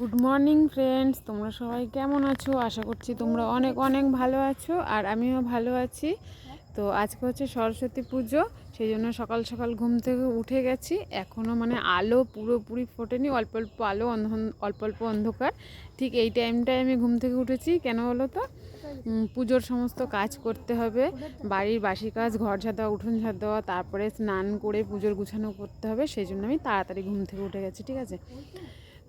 Good morning friends তোমরা সবাই কেমন আছো? আশা করছি তোমরা অনেক অনেক ভালো আছো আর আমিও ভালো আছি। তো আজকে হচ্ছে সরস্বতী পুজো, সেই জন্য সকাল সকাল ঘুম থেকে উঠে গেছি। এখনও মানে আলো পুরোপুরি ফোটেনি, অল্প অল্প আলো অল্প অল্প অন্ধকার। ঠিক এই টাইমটায় আমি ঘুম থেকে উঠেছি। কেন বলো তো? পুজোর সমস্ত কাজ করতে হবে। বাড়ির বাসি কাজ, ঘর ঝাড় দেওয়া উঠোন ঝাড় দেওয়া তারপরে স্নান করে পুজোর গুছানো করতে হবে। সেই জন্য আমি তাড়াতাড়ি ঘুম থেকে উঠে গেছি, ঠিক আছে?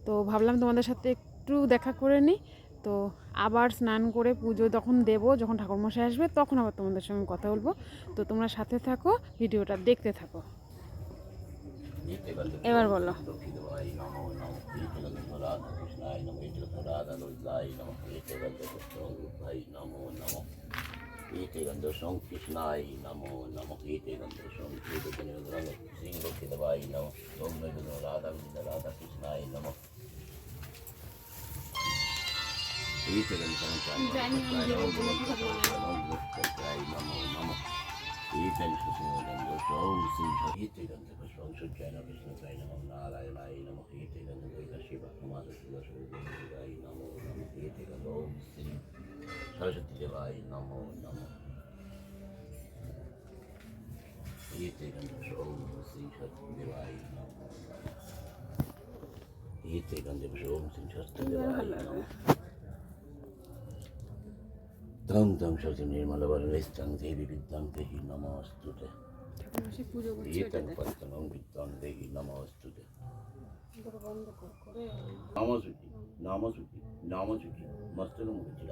তো ভাবলাম তোমাদের সাথে একটু দেখা করে নিই। তো আবার স্নান করে পুজো যখন দেবো, যখন ঠাকুরমশাই আসবে, তখন আবার তোমাদের সঙ্গে কথা বলব। তো তোমরা সাথে থাকো, ভিডিওটা দেখতে থাকো। এবার বলো। গোবিন্দ রাধা কৃষ্ণায় নম এতে গন্ধ নমো নম এতেন সুসিংহগন্ধ সৌম সিংহ এতে গন্ধ পুষ্পং সূর্যায় নম কৃষ্ণায় নম নারায়ণায় নম এতে গন্ধ দৈতা শিব কুমার শিবায় নমো নম এতে গন্ধ ওম শ্রী সরস্বতী দেবায় নমো নম এতে গন্ধ ওম শ্রী সরস্বতী দেবায় নমো ধাম ধাম সচি নির্মল বরণ স্থান দেহি নমস্তুতে। ইতাং পঞ্চমং বিদ্যাং দেহি নমস্তুতে। নামসুচি নামসুচি নামসুচি মস্তক মুখে ছিল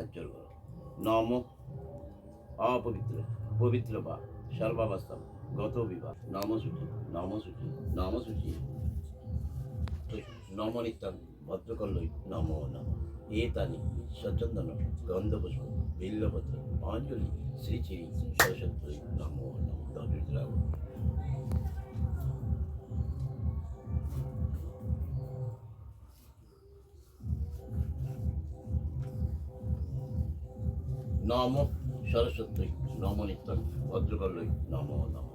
আজ্জল করো। নম বা সর্বাবস্থা গত বিবাহ নামসূচি নামসূচি নামসূচি নমনিত্যাং ভদ্রকল্লই নম নম। এতানি সচন্দন গন্ধপুষ্প বিল্লপত্র অঞ্জলি শ্রী শ্রী সরস্বতী, নম নম দরিদ্রাব নম সরস্বতী, নম নিত্যং ভদ্রকল্লই, নম নম।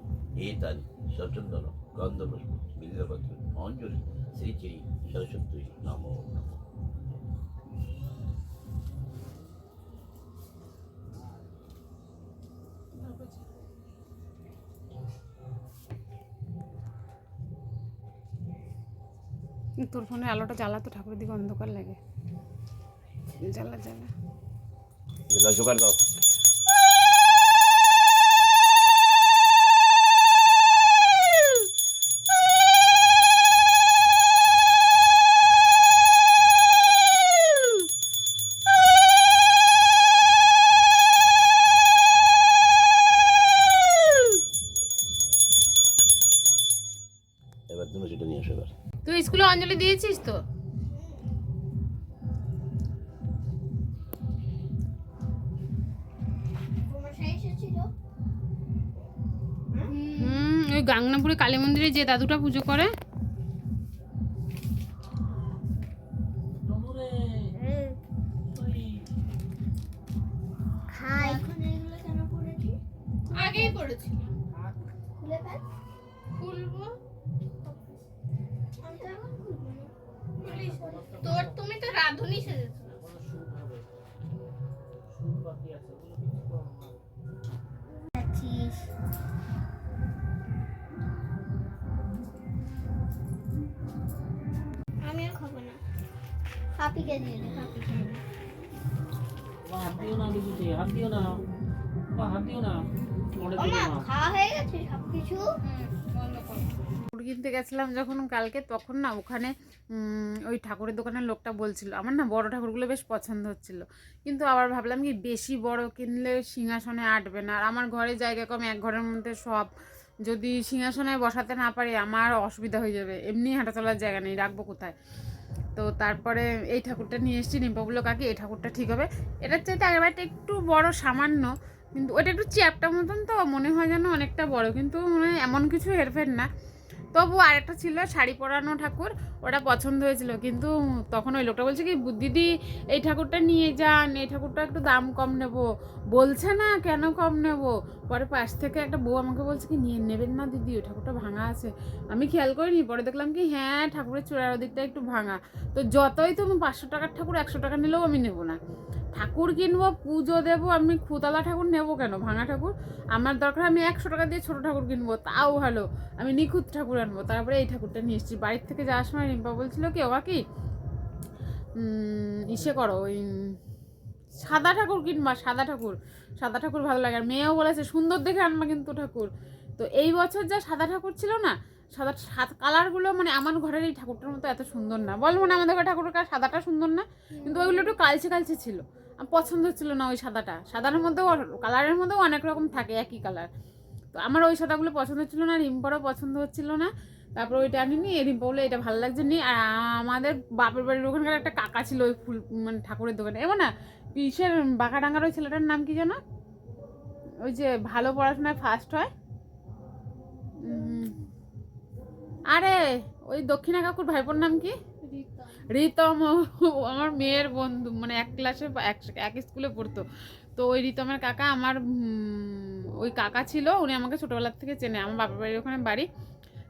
এতানি সচন্দন গন্ধপুষ্প বিল্লপত্র অঞ্জলি শ্রী শ্রী সরস্বতী, নম নম। তোর ফোনে আলোটা জ্বালা তো ঠাকুরের দিকে অন্ধকার লাগে। জ্বালা। জ্বালা জোগাড় দাও। এবার তুমি সেটা নিয়ে আসো এবার। তুই স্কুলে অঞ্জলি দিয়েছিস তো? হুম। ওই গাংনাপুরে কালী মন্দিরে যে দাদুটা পুজো করে। আগেই পড়েছি খুলবো তোর তুমি তো রাধুনি আমি আর খাব না। দিয়ে দে হাপিকে হাত না দিদিতে হাত দিও না। বাবা, হাত না। ও দিও মা। না খাওয়া হয়ে গেছে সব কিছু ঠাকুর কিনতে গেছিলাম যখন কালকে, তখন না ওখানে ওই ঠাকুরের দোকানের লোকটা বলছিল, আমার না বড় ঠাকুরগুলো বেশ পছন্দ হচ্ছিল। কিন্তু আবার ভাবলাম কি বেশি বড় কিনলে সিংহাসনে আটবে না, আর আমার ঘরে জায়গা কম, এক ঘরের মধ্যে সব। যদি সিংহাসনে বসাতে না পারি আমার অসুবিধা হয়ে যাবে, এমনি হাঁটা চলার জায়গা নেই, রাখব কোথায়? তো তারপরে এই ঠাকুরটা নিয়ে এসেছি নিম্পাবুলো কাকি, এই ঠাকুরটা ঠিক হবে। এটার চাইতে আগেরবারটা একটু বড় সামান্য, কিন্তু ওটা একটু চ্যাপটা মতন তো, মনে হয় যেন অনেকটা বড়, কিন্তু মানে এমন কিছু হেরফের না। তবু আরেকটা ছিল শাড়ি পরানো ঠাকুর, ওটা পছন্দ হয়েছিল। কিন্তু তখন ওই লোকটা বলছে কি দিদি, এই ঠাকুরটা নিয়ে যান, এই ঠাকুরটা একটু দাম কম নেব। বলছে না, কেন কম নেব? পরে পাশ থেকে একটা বউ আমাকে বলছে কি, নিয়ে নেবেন না দিদি, ওই ঠাকুরটা ভাঙা আছে। আমি খেয়াল করিনি, পরে দেখলাম কি হ্যাঁ ঠাকুরের চূড়ার দিকটা একটু ভাঙা। তো যতই তুমি পাঁচশো টাকার ঠাকুর, একশো টাকা নিলেও আমি নেব না। ঠাকুর কিনবো, পুজো দেবো, আমি খুতলা ঠাকুর নেব কেন? ভাঙা ঠাকুর? আমার দরকার, আমি একশো টাকা দিয়ে ছোটো ঠাকুর কিনবো, তাও ভালো। আমি নিখুঁত ঠাকুর আনব, তারপরে এই ঠাকুরটা নিয়ে এসেছি। বাড়ির থেকে যাওয়ার সময় রিম্পা বলছিল কি ওবা কি ইসে করো, ওই সাদা ঠাকুর কিনবা, সাদা ঠাকুর সাদা ঠাকুর ভালো লাগে। আর মেয়েও বলেছে, সুন্দর দেখে আনবা কিন্তু ঠাকুর। তো এই বছর যা সাদা ঠাকুর ছিল না সাদা সাত কালারগুলো মানে আমার ঘরের এই ঠাকুরটার মতো এত সুন্দর না। বলব না আমাদের ঘরে ঠাকুরের সাদাটা সুন্দর না? কিন্তু ওইগুলো একটু কালচে কালচে ছিল। আমার পছন্দ ছিল না ওই সাদাটা। সাদার মধ্যেও কালারের মধ্যেও অনেক রকম থাকে, একই কালার। তো আমার ওই সাদাগুলো পছন্দ ছিল না, রিম্পারও পছন্দ হচ্ছিল না। তারপর ওইটা আমি নিই রিম্পা বলে এটা ভালো লাগছে নি আর আমাদের বাপের বাড়ির ওখানকার একটা কাকা ছিল ওই ফুল মানে ঠাকুরের দোকানে। এমন না পিসের বাঁকাডাঙ্গার ওই ছেলেটার নাম কি জানো ওই যে ভালো পড়াশোনায় ফার্স্ট হয়। আরে ওই দক্ষিণা কাকুর ভাইপোর নাম কি? রিতম। আমার মেয়ের বন্ধু মানে এক ক্লাসে এক এক স্কুলে পড়তো। তো ওই রিতমের কাকা আমার ওই কাকা ছিল উনি আমাকে ছোটোবেলার থেকে চেনে আমার বাপের বাড়ির ওখানে বাড়ি।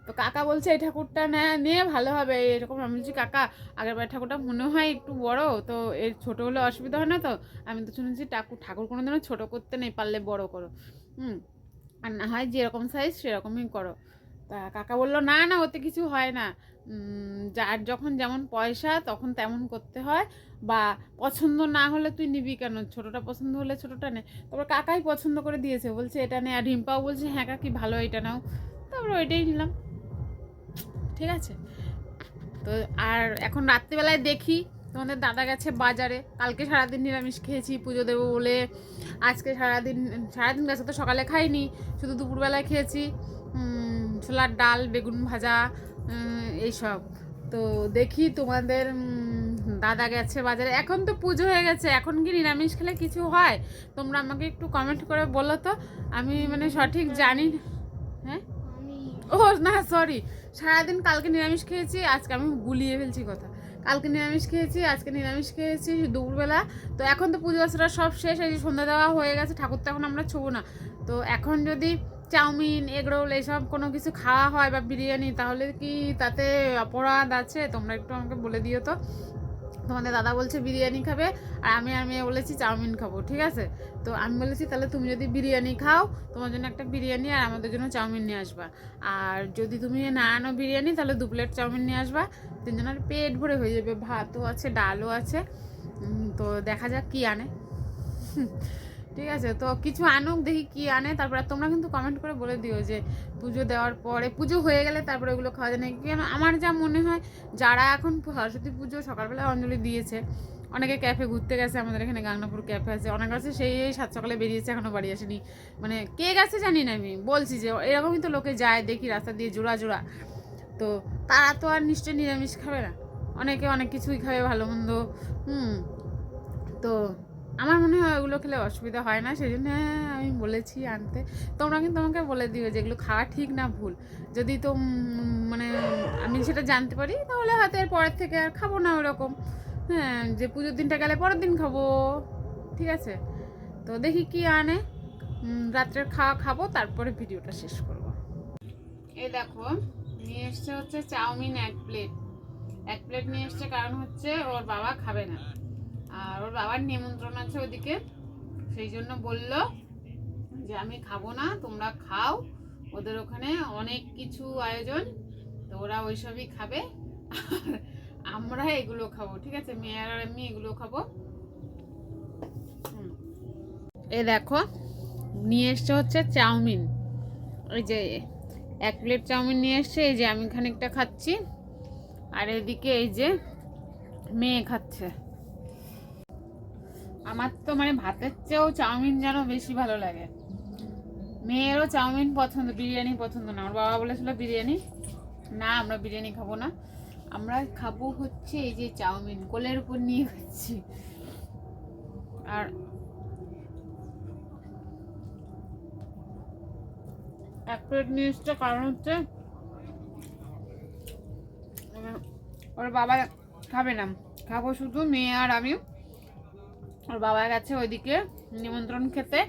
তো কাকা বলছে এই ঠাকুরটা নে নিয়ে ভালো হবে। এরকম আমি বলছি কাকা আগের বাড়ির ঠাকুরটা মনে হয় একটু বড় তো এর ছোটো হলে অসুবিধা হয় না তো? আমি তো শুনেছি ঠাকুর ঠাকুর কোনো দিনও ছোটো করতে নেই পারলে বড় করো। হুম আর না হয় যেরকম সাইজ সেরকমই করো। তা কাকা বলল, না না, ওতে কিছু হয় না। যার যখন যেমন পয়সা, তখন তেমন করতে হয়। বা পছন্দ না হলে তুই নিবি কেন? ছোটোটা পছন্দ হলে ছোটোটা নে। তারপর কাকাই পছন্দ করে দিয়েছে। বলছে, এটা নে। আর রিম্পাও বলছে হ্যাঁ কাকি, ভালো, এটা নাও। তারপর ওইটাই নিলাম। ঠিক আছে। তো আর এখন রাত্রিবেলায় দেখি, তোমাদের দাদা গেছে বাজারে। কালকে সারাদিন নিরামিষ খেয়েছি, পুজো দেবো বলে। আজকে সারাদিন সারাদিন গেছে তো সকালে খাইনি, শুধু দুপুরবেলায় খেয়েছি। ছোলার ডাল বেগুন ভাজা এইসব। তো দেখি তোমাদের দাদা গেছে বাজারে। এখন তো পুজো হয়ে গেছে এখন কি নিরামিষ খেলে কিছু হয়? তোমরা আমাকে একটু কমেন্ট করে বলো তো। আমি মানে সঠিক জানি না। হ্যাঁ? ও না সরি সারাদিন কালকে নিরামিষ খেয়েছি আজকে আমি গুলিয়ে ফেলছি কথা। কালকে নিরামিষ খেয়েছি আজকে নিরামিষ খেয়েছি দুপুরবেলা। তো এখন তো পুজো আচরা সব শেষ এই সন্ধ্যা দেওয়া হয়ে গেছে ঠাকুর তো এখন আমরা ছোবো না। তো এখন যদি চাউমিন, এগরোল এইসব কোনো কিছু খাওয়া হয় বা বিরিয়ানি, তাহলে কি তাতে অপরাধ আছে? তোমরা একটু আমাকে বলে দিও তো। তোমাদের দাদা বলছে বিরিয়ানি খাবে, আর আমি আর মেয়ে বলেছি চাউমিন খাব, ঠিক আছে? তো আমি বলেছি, তাহলে তুমি যদি বিরিয়ানি খাও, তোমার জন্য একটা বিরিয়ানি আর আমাদের জন্য চাউমিন নিয়ে আসবা। আর যদি তুমি না আনো বিরিয়ানি, তাহলে দু প্লেট চাউমিন নিয়ে আসবা। তিনজনের পেট ভরে হয়ে যাবে, ভাতও আছে, ডালও আছে। তো দেখা যাক কি আনে। ঠিক আছে? তো কিছু আনুক, দেখি কি আনে। তারপরে তোমরা কিন্তু কমেন্ট করে বলে দিও যে পুজো দেওয়ার পরে, পুজো হয়ে গেলে তারপরে ওগুলো খাওয়া যায় না কেন? আমার যা মনে হয়, যারা এখন সরস্বতী পুজো সকালবেলা অঞ্জলি দিয়েছে, অনেকে ক্যাফে ঘুরতে গেছে, আমাদের এখানে গাংনাপুর ক্যাফে আছে, অনেক আছে, সেই এই সাত সকালে বেরিয়েছে এখনও বাড়ি আসেনি। মানে কে গেছে জানি না আমি, বলছি যে এরকমই তো লোকে যায়, দেখি রাস্তা দিয়ে জোড়া জোড়া। তো তারা তো আর নিশ্চয়ই নিরামিষ খাবে না। অনেকে অনেক কিছুই খাবে, ভালো মন্দ। হুম, তো আমার মনে হয় ওগুলো খেলে অসুবিধা হয় না, সেই জন্য আমি বলেছি আনতে। তোমরা কিন্তু আমাকে বলে দিও যে এগুলো খাওয়া ঠিক না ভুল। যদি তো মানে আমি সেটা জানতে পারি, তাহলে হয়তো এর পরের থেকে আর খাব না ওরকম। হ্যাঁ যে পুজোর দিনটা গেলে পরের দিন খাব। ঠিক আছে? তো দেখি কি আনে। রাত্রের খাওয়া খাব, তারপরে ভিডিওটা শেষ করব। এই দেখো, নিয়ে এসছে হচ্ছে চাউমিন এক প্লেট। এক প্লেট নিয়ে এসছে কারণ হচ্ছে ওর বাবা খাবে না। আর ওর বাবার নিমন্ত্রণ আছে ওদিকে। সেই জন্য বলল যে, আমি খাব না, তোমরা খাও। ওদের ওখানে অনেক কিছু আয়োজন, তো ওরা ওইসবই খাবে। আমরা এগুলো খাব, ঠিক আছে? মেয়ের আর আমি এগুলো খাব। এ দেখো, নিয়ে এসছে হচ্ছে চাউমিন। ওই যে এক প্লেট চাউমিন নিয়ে এসছে, এই যে আমি খানিকটা খাচ্ছি। আর এদিকে এই যে মেয়ে খাচ্ছে। আমার তো মানে ভাতের চেয়েও চাউমিন যেন বেশি ভালো লাগে। মেয়েরও চাউমিন পছন্দ, বিরিয়ানি পছন্দ না। আমার বাবা বলেছিল, বিরিয়ানি? না, আমরা বিরিয়ানি খাব না। আমরা খাব হচ্ছে এই যে চাউমিন, কোলের উপর নিয়ে খাচ্ছি। আর এক প্লেট এসছে, কারণ হচ্ছে ওর বাবা খাবে না। খাব শুধু মেয়ে আর আমি ওর বাবা গেছে ওইদিকে নিমন্ত্রণ খেতে।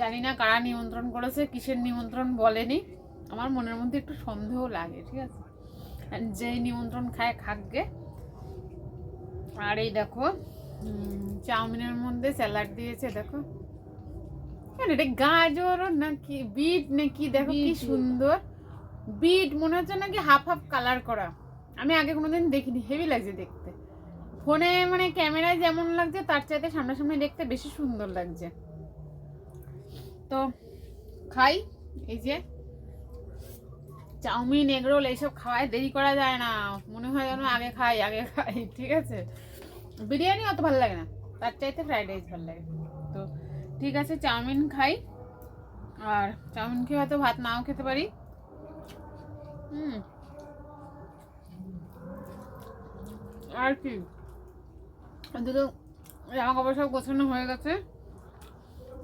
জানি না কারা নিমন্ত্রণ করেছে কিসের নিমন্ত্রণ বলেনি। আমার মনের মধ্যে একটু সন্দেহ লাগে ঠিক আছে? যেই নিমন্ত্রণ খায় খাকগে। আর এই দেখো চাউমিনের মধ্যে স্যালাড দিয়েছে দেখো। এটা গাজর নাকি বিট নাকি দেখো কি সুন্দর। বিট মনে হচ্ছে নাকি হাফ হাফ কালার করা। আমি আগে কোনোদিন দেখিনি হেভি লাগছে দেখতে। ফোনে মানে ক্যামেরায় যেমন লাগছে, তার চাইতে সামনাসামনি দেখতে বেশি সুন্দর লাগছে। তো খাই, এই যে চাউমিন, এগরোল, এইসব খাওয়ায় দেরি করা যায় না। মনে হয় যেন আগে খাই আগে খাই, ঠিক আছে? বিরিয়ানি অত ভালো লাগে না, তার চাইতে ফ্রাইড রাইস ভালো লাগে। তো ঠিক আছে, চাউমিন খাই। আর চাউমিন খেয়ে হয়তো ভাত নাও খেতে পারি। হুম। আর কি? দুটো জামা কাপড় সব গোছানো হয়ে গেছে।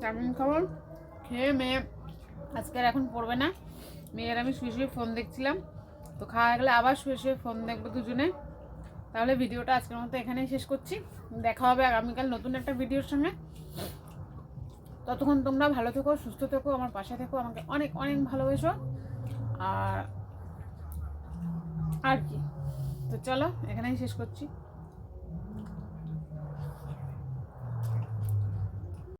চাউমিন খাবার খেয়ে মেয়ে আজকের এখন পড়বে না। মেয়ের আমি শুয়ে শুয়ে ফোন দেখছিলাম। তো খাওয়া গেলে আবার শুয়ে শুয়ে ফোন দেখব দুজনে। তাহলে ভিডিওটা আজকের মতো এখানেই শেষ করছি। দেখা হবে আগামীকাল নতুন একটা ভিডিওর সঙ্গে। ততক্ষণ তোমরা ভালো থেকো, সুস্থ থেকো, আমার পাশে থেকো, আমাকে অনেক অনেক ভালোবেসো। আর আর কি? তো চলো, এখানেই শেষ করছি।